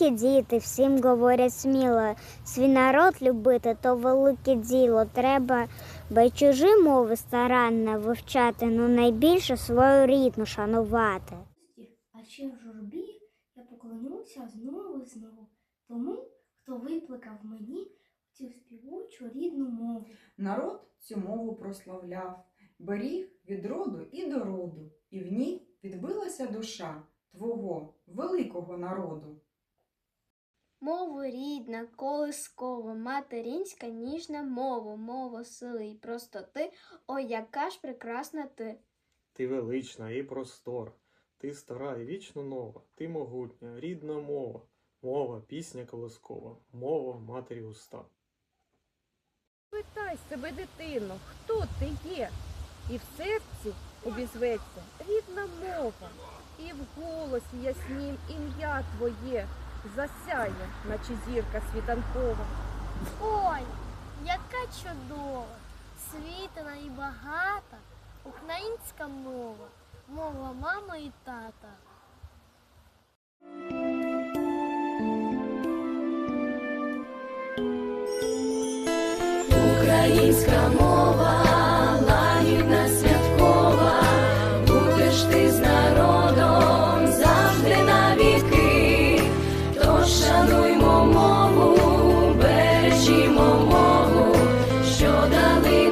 Маленькі діти всім говорять сміло. Свій народ любити то велике діло. Треба би чужі мови старанно вивчати, ну найбільше свою рідну шанувати. А ще в журбі я поклонюся знову і знову тому, хто викликав мені цю співучу рідну мову. Народ цю мову прославляв, беріг від роду і до роду, і в ній відбилася душа твого великого народу. Мова рідна, колискова, материнська, ніжна мова, мова сили і простоти. Ой, яка ж прекрасна ти! Ти велична і простора, ти стара і вічно нова, ти могутня, рідна мова, мова, пісня колискова, мова матері уста. Питай себе, дитино, хто ти є? І в серці обізветься рідна мова, і в голосі яснім ім'я твоє засяє, наче зірка світанкова. Ой, яка чудова, світана і багата українська мова, мова мами і тата. the